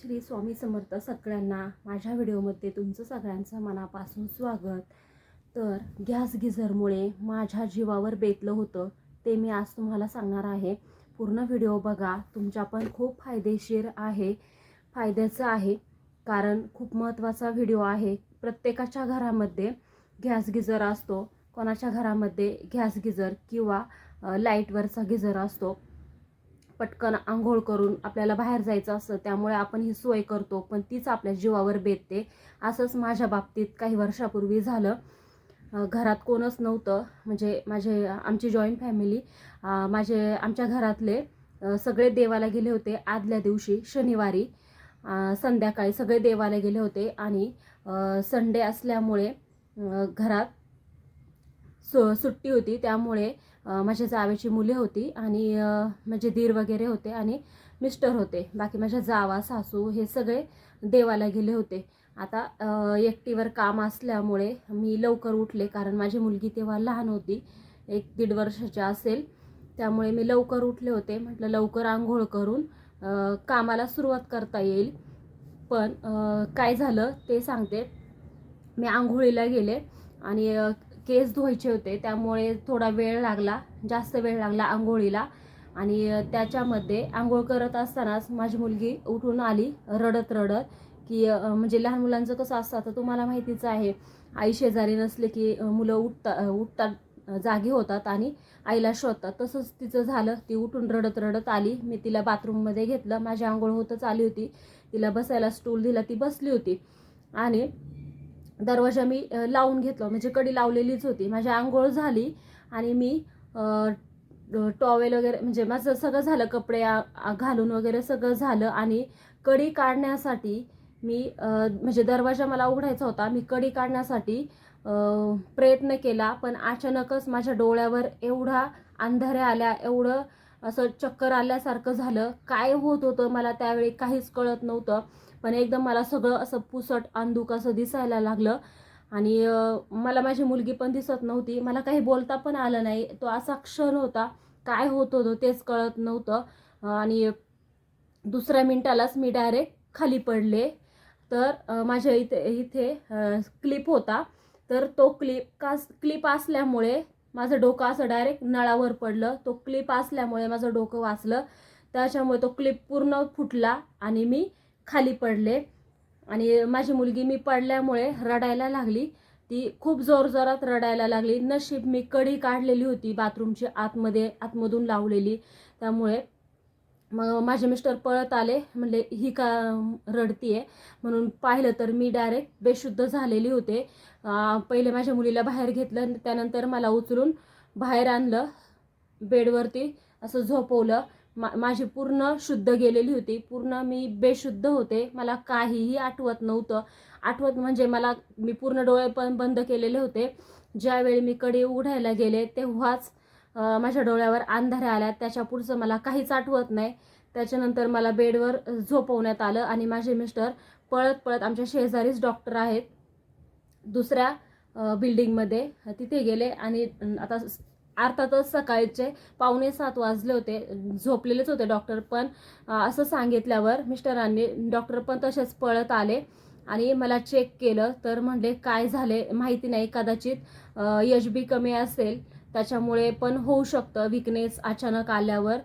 श्री स्वामी समर्थ सगळ्यांना माझ्या व्हिडिओमध्ये तुमचं सगळ्यांचं मनापासून स्वागत. तर गॅस गिझरमुळे माझ्या जीवावर बेतलं होतं ते मी आज तुम्हाला सांगणार आहे. पूर्ण व्हिडिओ बघा तुमच्या पण खूप फायदेशीर आहे फायद्याचं आहे. कारण खूप महत्त्वाचा व्हिडिओ आहे. प्रत्येकाच्या घरामध्ये गॅस गिझर असतो. कोणाच्या घरामध्ये गॅस गिझर किंवा लाईटवरचा गिझर असतो. पटकन आंघोळ करून आपल्याला बाहेर जायचं असतं त्यामुळे आपण ही सोय करतो पण तीच आपल्या जीवावर बेतते. असंच माझ्या बाबतीत काही वर्षापूर्वी झालं. घरात कोणच नव्हतं. म्हणजे माझे आमची जॉईंट फॅमिली माझे आमच्या घरातले सगळे देवाला गेले होते आदल्या दिवशी शनिवारी. संध्याकाळी सगळे देवाला गेले होते आणि संडे असल्यामुळे घरात सु सुट्टी होती. त्यामुळे माझ्या जावेची मुले होती आणि माझे दीर वगैरे होते आणि मिस्टर होते. बाकी माझ्या जावा सासू हे सगळे देवाला गेले होते. आता एकटीवर काम असल्यामुळे मी लवकर उठले कारण माझी मुलगी तेव्हा लहान होती. एक दीड वर्षाची असेल. त्यामुळे मी लवकर उठले होते. म्हटलं लवकर आंघोळ करून कामाला सुरुवात करता येईल. पण काय झालं ते सांगते. मी आंघोळीला गेले आणि केस धुवायचे होते त्यामुळे थोडा वेळ लागला जास्त वेळ लागला आंघोळीला. आणि त्याच्यामध्ये आंघोळ करत असतानाच माझी मुलगी उठून आली रडत रडत की म्हणजे लहान मुलांचं कसं असतं आता तुम्हाला माहितीच आहे आई शेजारी नसले की मुलं उठता उठतात जागी होतात आणि आईला शोधतात. तसंच तिचं झालं ती उठून रडत रडत आली. मी तिला बाथरूममध्ये घेतलं माझी आंघोळ होतच आली होती. तिला बसायला स्टूल दिला ती बसली होती. आणि दरवाजा मी लावून घेतलं. म्हणजे कडी लावलेलीच होती. माझी आंघोळ झाली आणि मी टॉवेल वगैरे म्हणजे माझं सगळं झालं कपडे घालून वगैरे सगळं झालं आणि कडी काढण्यासाठी मी म्हणजे दरवाजा मला उघडायचा होता. मी कडी काढण्यासाठी प्रयत्न केला पण अचानकच माझ्या डोळ्यावर एवढा अंधाऱ्या आल्या एवढं असं चक्कर आल्यासारखं झालं. काय होत होतं मला त्यावेळी काहीच कळत नव्हतं. पण एकदम मला सगळं असं पुसट अंधुक असं दिसायला लागलं. आणि मला माझी मुलगी पण दिसत नव्हती. मला काही बोलता पण आलं नाही. तो असा क्षण होता. काय होत होतं तेच कळत नव्हतं. आणि दुसऱ्या मिनिटालाच मी डायरेक्ट खाली पडले. तर माझ्या इथे इथे क्लिप होता. तर तो क्लिप कास क्लिप असल्यामुळे माझं डोकं असं डायरेक्ट नळावर पडलं. तो क्लिप असल्यामुळे माझं डोकं वाचलं. त्याच्यामुळे तो क्लिप पूर्ण फुटला आणि मी खाली पडले. आणि माझी मुलगी मी पडल्यामुळे रडायला लागली. ती खूप जोरजोरात रडायला लागली. नशीब मी कडी काढलेली होती बाथरूमची आतमध्ये आतमधून लावलेली. त्यामुळे मग माझे मिस्टर पळत आले. म्हणले ही का रडतीये? म्हणून पाहिलं तर मी डायरेक्ट बेशुद्ध झालेली होते. पहिले माझ्या मुलीला बाहेर घेतलं त्यानंतर मला उचलून बाहेर आणलं. बेडवरती असं झोपवलं. मा माझी पूर्ण शुद्ध गेलेली होती. पूर्ण मी बेशुद्ध होते. मला काहीही आठवत नव्हतं. आठवत म्हणजे मला मी पूर्ण डोळे पण बंद केलेले होते. ज्यावेळी मी कडे उघडायला गेले तेव्हाच माझ्या डोळ्यावर अंधाऱ्या आल्या. त्याच्या पुढचं मला काहीच आठवत नाही. त्याच्यानंतर मला बेडवर झोपवण्यात आलं आणि माझे मिस्टर पळत पळत आमच्या शेजारीच डॉक्टर आहेत. दुसऱ्या बिल्डिंगमध्ये तिथे गेले आणि आता स- अर्थातच सकाळचे पावणे सात वाजले होते झोपलेलेच होते डॉक्टर पण असं सांगितल्यावर मिस्टरांनी डॉक्टर पण तसेच पळत आले आणि मला चेक केलं. तर म्हणले काय झाले माहिती नाही कदाचित एच बी कमी असेल. त्याच्यामुळे पण होऊ शकतं विकनेस अचानक आल्यावर.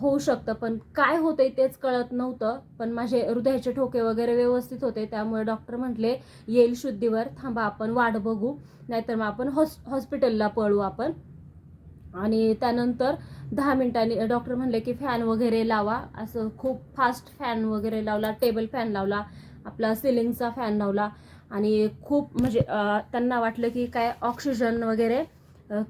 होऊ शकतं पण काय होतंय तेच कळत नव्हतं. पण माझे हृदयाचे ठोके वगैरे व्यवस्थित होते. त्यामुळे डॉक्टर म्हटले येईल शुद्धीवर थांबा आपण वाट बघू. नाहीतर मग आपण हॉस हॉस्पिटलला पळू आपण. आणि त्यानंतर दहा मिनिटांनी डॉक्टर म्हणले की फॅन वगैरे लावा. असं खूप फास्ट फॅन वगैरे लावला टेबल फॅन लावला आपला सिलिंगचा फॅन लावला. आणि खूप म्हणजे त्यांना वाटलं की काय ऑक्सिजन वगैरे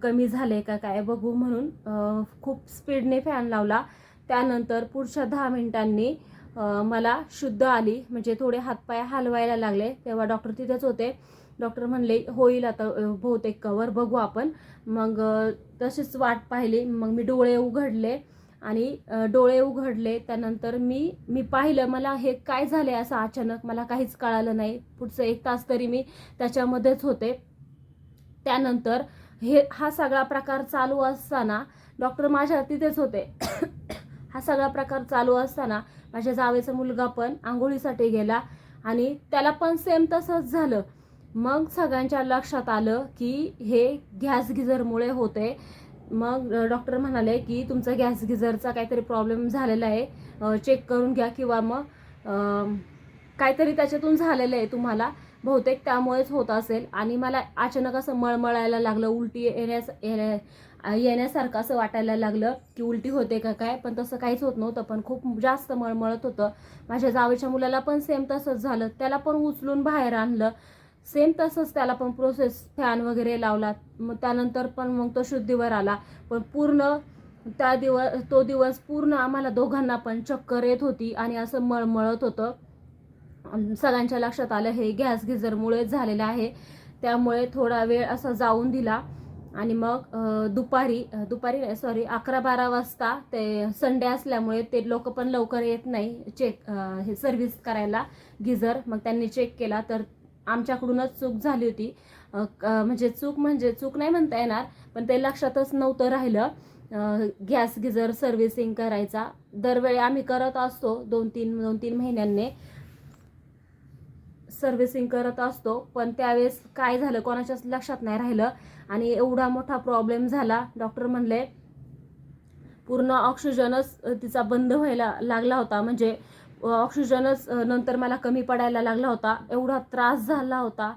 कमी झाले का काय बघू म्हणून खूप स्पीडने फॅन लावला. त्यानंतर पुढच्या दहा मिनिटांनी मला शुद्ध आली म्हणजे थोडे हातपाय हलवायला लागले तेव्हा डॉक्टर तिथेच होते. डॉक्टर म्हणले होईल आता बहुतेक कवर बघू आपण. मग तशीच वाट पाहिली. मग मी डोळे उघडले आणि डोळे उघडले. त्यानंतर मी मी पाहिलं मला हे काय झाले? असं अचानक मला काहीच कळालं नाही. पुढचं एक तास तरी मी त्याच्यामध्येच होते. त्यानंतर हे हा सगळा प्रकार चालू असताना डॉक्टर माझ्या तिथेच होते. हा सगळा प्रकार चालू असताना माझ्या जावेचा मुलगा पण आंघोळीसाठी गेला आणि त्याला पण सेम तसंच झालं. मग सगळ्यांच्या लक्षात आलं की हे गॅस गिझरमुळे होते मग डॉक्टर म्हणाले की तुमचा गॅस गिझरचा काहीतरी प्रॉब्लेम झालेला आहे. चेक करून घ्या किंवा मग काहीतरी त्याच्यातून झालेलं आहे तुम्हाला. बहुतेक त्यामुळेच होत असेल. आणि मला अचानक असं मळमळायला लागलं उलटी येण्यास येण्या येण्यासारखं असं वाटायला लागलं की उलटी होते का काय? पण तसं काहीच होत नव्हतं पण खूप जास्त मळमळत होतं. माझ्या जावेच्या मुलाला पण सेम तसंच झालं. त्याला पण उचलून बाहेर आणलं. सेम तसंच त्याला पण प्रोसेस फॅन वगैरे लावला. मग त्यानंतर पण मग तो शुद्धीवर आला. पण पूर्ण त्या दिवस तो दिवस पूर्ण आम्हाला दोघांना पण चक्कर येत होती आणि असं मळमळत होतं. सगळ्यांच्या लक्षात आलं हे गॅस गिझरमुळे झालेलं आहे. त्यामुळे थोडा वेळ असा जाऊन दिला. आणि मग दुपारी दुपारी सॉरी अकरा बारा वाजता ते संडे असल्यामुळे ते लोक पण लवकर येत नाही. चेक हे सर्व्हिस करायला गिझर. मग त्यांनी चेक केला तर आमच्याकडूनच चूक झाली होती. क- म्हणजे चूक म्हणजे चूक नाही म्हणता येणार पण ते लक्षातच नव्हतं राहिलं गॅस गिझर सर्व्हिसिंग करायचा. दरवेळी आम्ही करत असतो दोन तीन दोन तीन महिन्यांनी. सर्व्हिसिंग करत असतो पण त्यावेळेस काय झालं कोणाच्याच लक्षात नाही राहिलं आणि एवढा मोठा प्रॉब्लेम झाला. डॉक्टर म्हणले पूर्ण ऑक्सिजनच तिचा बंद व्हायला लागला होता. म्हणजे ऑक्सिजनच नंतर मला कमी पडायला लागला होता. एवढा त्रास झाला होता.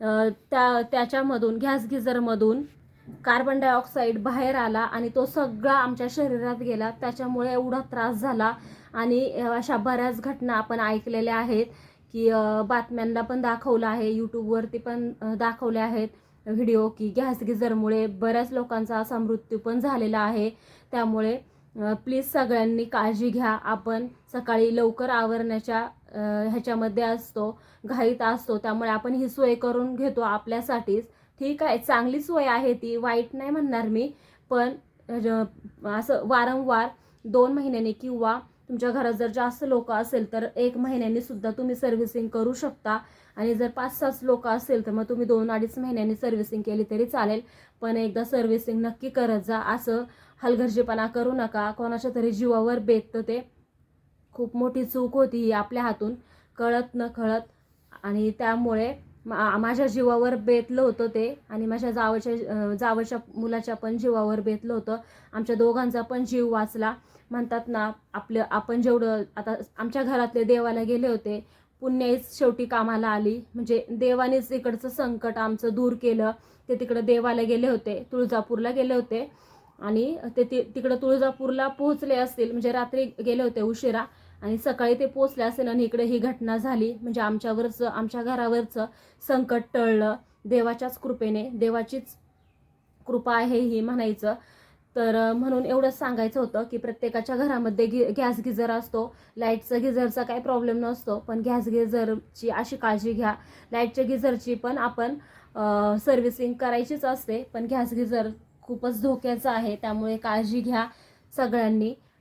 त्या त्याच्यामधून गॅस गिझरमधून कार्बन डायऑक्साईड बाहेर आला आणि तो सगळा आमच्या शरीरात गेला. त्याच्यामुळे एवढा त्रास झाला आणि अशा बऱ्याच घटना आपण ऐकलेल्या आहेत. की बातम्यांना पण दाखवलं आहे यूट्यूबवरती पण दाखवले आहेत व्हिडिओ की गॅस गिझरमुळे बऱ्याच लोकांचा असा मृत्यू पण झालेला आहे. त्यामुळे प्लीज सगळ्यांनी काळजी घ्या. आपण सकाळी लवकर आवरण्याच्या ह्याच्यामध्ये असतो घाईत असतो. त्यामुळे आपण ही सोय करून घेतो आपल्यासाठीच. ठीक आहे चांगली सोय आहे ती. वाईट नाही म्हणणार मी पण ज- असं वारंवार दोन महिन्याने किंवा तुमच्या घरात जर जास्त लोक असेल तर एक महिन्यांनी सुद्धा तुम्ही सर्व्हिसिंग करू शकता. आणि जर पाच सात लोक असेल तर मग तुम्ही दोन अडीच महिन्यांनी सर्व्हिसिंग केली तरी चालेल. पण एकदा सर्व्हिसिंग नक्की करत जा. असं हलगर्जीपणा करू नका. कोणाच्या तरी जीवावर बेततं ते. खूप मोठी चूक होती ही आपल्या हातून. कळत न कळत. आणि त्यामुळे मा- माझ्या जीवावर बेतलं होतं ते आणि माझ्या जावच्या जावच्या मुलाच्या पण जीवावर बेतलं होतं. आमच्या दोघांचा पण जीव वाचला. म्हणतात ना आपलं आपण जेवढं आता आमच्या घरातले देवाला गेले होते. पुण्याईच शेवटी कामाला आली. म्हणजे देवानेच इकडचं संकट आमचं दूर केलं. ते तिकडं देवाला गेले होते. तुळजापूरला गेले होते. आणि ते ति तिकडं तुळजापूरला पोहोचले असतील. म्हणजे रात्री गेले होते उशिरा. आणि सकाळी ते पोचले असेल आणि इकडे ही घटना झाली म्हणजे आमच्यावरचं आमच्या घरावरचं संकट टळलं. देवाच्याच कृपेने देवाचीच कृपा आहे ही म्हणायचं. तर म्हणून एवढंच सांगायचं होतं की प्रत्येकाच्या घरामध्ये गि गॅस गिझर असतो. लाईटचा गिझरचा काही प्रॉब्लेम नसतो पण गॅस गिझरची अशी काळजी घ्या. लाईटच्या गिझरची पण आपण सर्व्हिसिंग करायचीच असते पण गॅस गिझर खूपच धोक्याचं आहे त्यामुळे काळजी घ्या सगळ्यांनी.